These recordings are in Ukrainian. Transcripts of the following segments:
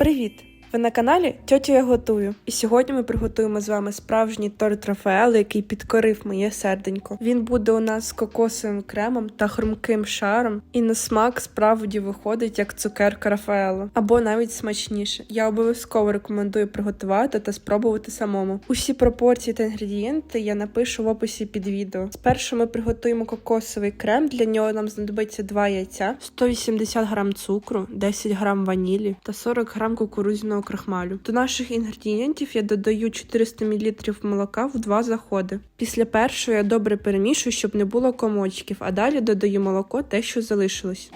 Привіт! Ви на каналі Тьотю я готую. І сьогодні ми приготуємо з вами справжній торт Рафаело, який підкорив моє серденько. Він буде у нас з кокосовим кремом та хрумким шаром, і на смак справді виходить як цукерка Рафаело, або навіть смачніше. Я обов'язково рекомендую приготувати та спробувати самому. Усі пропорції та інгредієнти я напишу в описі під відео. Спершу ми приготуємо кокосовий крем. Для нього нам знадобиться 2 яйця, 180 грам цукру, 10 грам ванілі та 40 грам кукурудзяного крахмалю. До наших інгредієнтів я додаю 400 мл молока в два заходи. Після першого я добре перемішую, щоб не було комочків, а далі додаю молоко, те, що залишилось.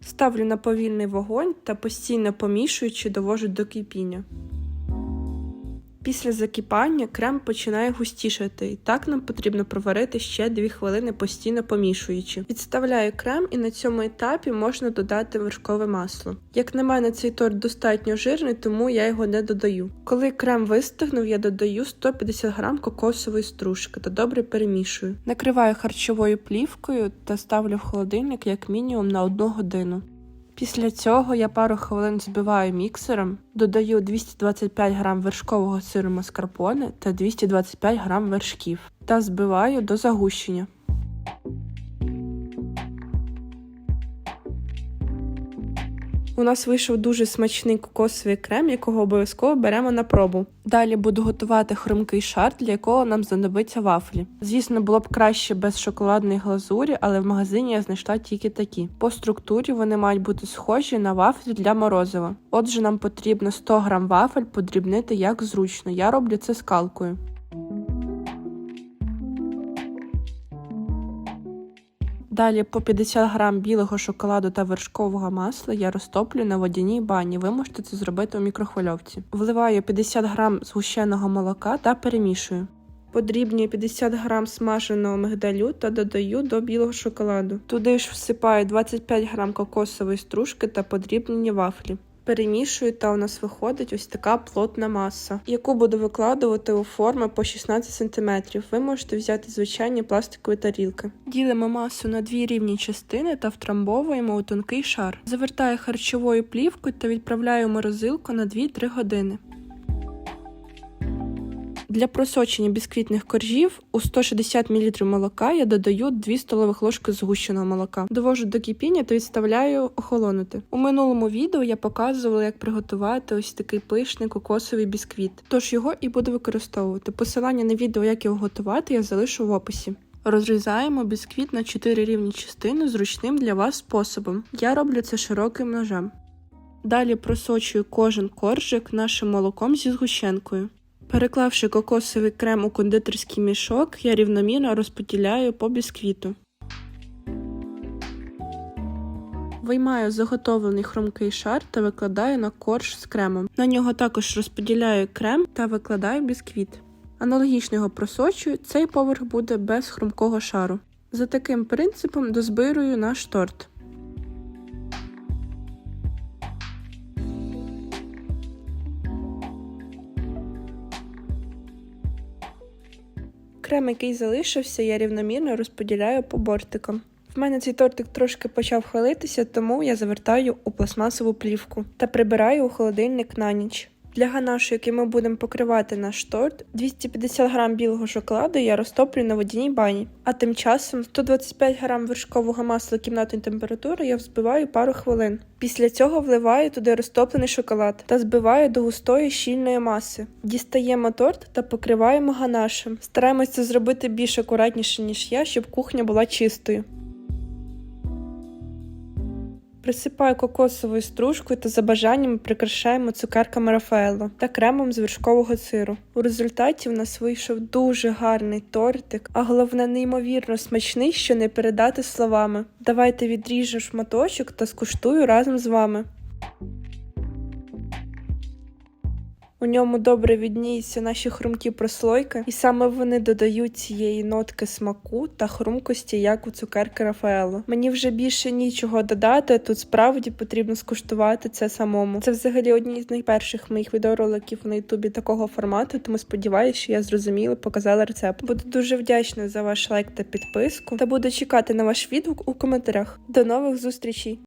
Ставлю на повільний вогонь та постійно помішуючи довожу до кипіння. Після закипання крем починає густішати, і так нам потрібно проварити ще 2 хвилини постійно помішуючи. Відставляю крем, і на цьому етапі можна додати вершкове масло. Як на мене, цей торт достатньо жирний, тому я його не додаю. Коли крем вистигнув, я додаю 150 грам кокосової стружки та добре перемішую. Накриваю харчовою плівкою та ставлю в холодильник як мінімум на 1 годину. Після цього я пару хвилин збиваю міксером, додаю 225 грам вершкового сиру маскарпоне та 225 грам вершків та збиваю до загущення. У нас вийшов дуже смачний кокосовий крем, якого обов'язково беремо на пробу. Далі буду готувати хрумкий шар, для якого нам знадобиться вафлі. Звісно, було б краще без шоколадної глазурі, але в магазині я знайшла тільки такі. По структурі вони мають бути схожі на вафлі для морозива. Отже, нам потрібно 100 грам вафель подрібнити як зручно. Я роблю це скалкою. Далі по 50 грам білого шоколаду та вершкового масла я розтоплю на водяній бані. Ви можете це зробити у мікрохвильовці. Вливаю 50 грам згущеного молока та перемішую. Подрібнюю 50 грам смаженого мигдалю та додаю до білого шоколаду. Туди ж всипаю 25 грам кокосової стружки та подрібнені вафлі. Перемішую, та у нас виходить ось така плотна маса, яку буду викладувати у форми по 16 см. Ви можете взяти звичайні пластикові тарілки. Ділимо масу на дві рівні частини та втрамбовуємо у тонкий шар. Завертаю харчовою плівкою та відправляю в морозилку на 2-3 години. Для просочення бісквітних коржів у 160 мл молока я додаю 2 столових ложки згущеного молока. Довожу до кипіння та відставляю охолонути. У минулому відео я показувала, як приготувати ось такий пишний кокосовий бісквіт. Тож його і буду використовувати. Посилання на відео, як його готувати, я залишу в описі. Розрізаємо бісквіт на 4 рівні частини зручним для вас способом. Я роблю це широким ножем. Далі просочую кожен коржик нашим молоком зі згущенкою. Переклавши кокосовий крем у кондитерський мішок, я рівномірно розподіляю по бісквіту. Виймаю заготовлений хрумкий шар та викладаю на корж з кремом. На нього також розподіляю крем та викладаю бісквіт. Аналогічно його просочую, цей поверх буде без хрумкого шару. За таким принципом дозбирую наш торт. Крем, який залишився, я рівномірно розподіляю по бортикам. В мене цей тортик трошки почав хвалитися, тому я завертаю у пластмасову плівку та прибираю у холодильник на ніч. Для ганашу, який ми будемо покривати наш торт, 250 грам білого шоколаду я розтоплю на водяній бані. А тим часом 125 грам вершкового масла кімнатної температури я взбиваю пару хвилин. Після цього вливаю туди розтоплений шоколад та збиваю до густої щільної маси. Дістаємо торт та покриваємо ганашем. Стараємось це зробити більш акуратніше, ніж я, щоб кухня була чистою. Присипаю кокосовою стружкою та за бажанням прикрашаємо цукерками Рафаело та кремом з вершкового сиру. У результаті в нас вийшов дуже гарний тортик, а головне неймовірно смачний, що не передати словами. Давайте відріжу шматочок та скуштую разом з вами. У ньому добре відніються наші хрумкі прослойки, і саме вони додають цієї нотки смаку та хрумкості, як у цукерки Рафаело. Мені вже більше нічого додати. Тут справді потрібно скуштувати це самому. Це взагалі одні з найперших моїх відеороликів на Ютубі такого формату, тому сподіваюся, що я зрозуміла, показала рецепт. Буду дуже вдячна за ваш лайк та підписку, та буду чекати на ваш відгук у коментарях. До нових зустрічей!